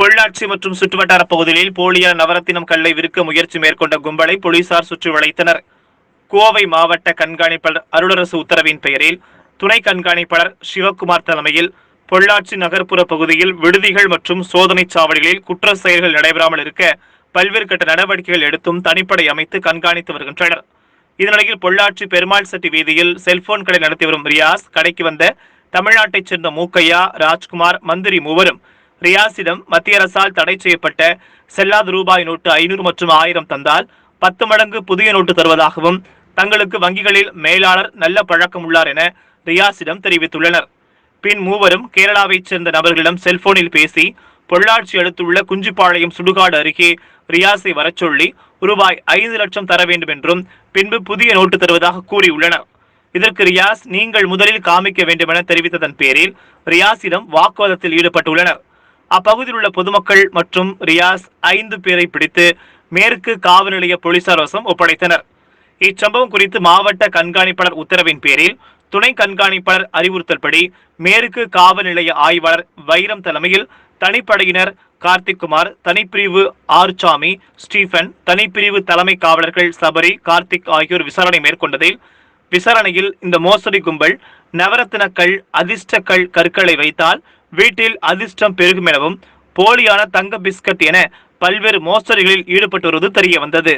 பொள்ளாச்சி மற்றும் சுற்றுவட்டார பகுதிகளில் போலியான நவரத்தினம் கல்லை விற்க முயற்சி மேற்கொண்ட கும்பலை போலீசார் சுற்றி வளைத்தனர். கோவை மாவட்ட கண்காணிப்பாளர் அருளரசு உத்தரவின் பெயரில் துணை கண்காணிப்பாளர் சிவக்குமார் தலைமையில் பொள்ளாச்சி நகர்ப்புற பகுதியில் விடுதிகள் மற்றும் சோதனை சாவடிகளில் குற்ற செயல்கள் நடைபெறாமல் இருக்க பல்வேறு கட்ட நடவடிக்கைகள் எடுத்தும் தனிப்படை அமைத்து கண்காணித்து வருகின்றனர். இதனிடையில் பொள்ளாச்சி பெருமாள் செட்டி வீதியில் செல்போன் கடை நடத்தி வரும் ரியாஸ் கடைக்கு வந்த தமிழ்நாட்டைச் சேர்ந்த மூக்கையா ராஜ்குமார் மந்திரி மூவரும் ரியாசிடம் மத்திய அரசால் தடை செய்யப்பட்ட செல்லாத ரூபாய் நோட்டு ஐநூறு மற்றும் ஆயிரம் தந்தால் பத்து மடங்கு புதிய நோட்டு தருவதாகவும் தங்களுக்கு வங்கிகளில் மேலாளர் நல்ல பழக்கம் உள்ளார் என ரியாசிடம் தெரிவித்துள்ளனர். பின் மூவரும் கேரளாவைச் சேர்ந்த நபர்களிடம் செல்போனில் பேசி பொள்ளாச்சி அடுத்துள்ள குஞ்சிப்பாளையம் சுடுகாடு அருகே ரியாஸை வரச் சொல்லி ரூபாய் ஐந்து லட்சம் தர வேண்டும் என்றும் பின்பு புதிய நோட்டு தருவதாக கூறியுள்ளனர். இதற்கு ரியாஸ் நீங்கள் முதலில் காமிக்க வேண்டும் என தெரிவித்ததன் பேரில் ரியாஸிடம் வாக்குவாதத்தில் ஈடுபட்டுள்ளனர். அப்பகுதியில் உள்ள பொதுமக்கள் மற்றும் ரியாஸ் ஐந்து பேரை பிடித்து மேற்கு காவல் நிலைய போலீசார் வசம் ஒப்படைத்தனர். இச்சம்பவம் குறித்து மாவட்ட கண்காணிப்பாளர் உத்தரவின் பேரில் துணை கண்காணிப்பாளர் அறிவுறுத்தல்படி மேற்கு காவல் நிலைய ஆய்வாளர் வைரம் தலைமையில் தனிப்படையினர் கார்த்திக் குமார் தனிப்பிரிவு ஆர்சாமி ஸ்டீபன் தனிப்பிரிவு தலைமை காவலர்கள் சபரி கார்த்திக் ஆகியோர் விசாரணை மேற்கொண்டதில் விசாரணையில் இந்த மோசடி கும்பல் நவரத்தினக்கள் அதிர்ஷ்டக்கள் கற்களை வைத்தால் வீட்டில் அதிர்ஷ்டம் பெருகும் எனவும் போலியான தங்க பிஸ்கட் என பல்வேறு மோசடிகளில் ஈடுபட்டு வருவது தெரிய வந்தது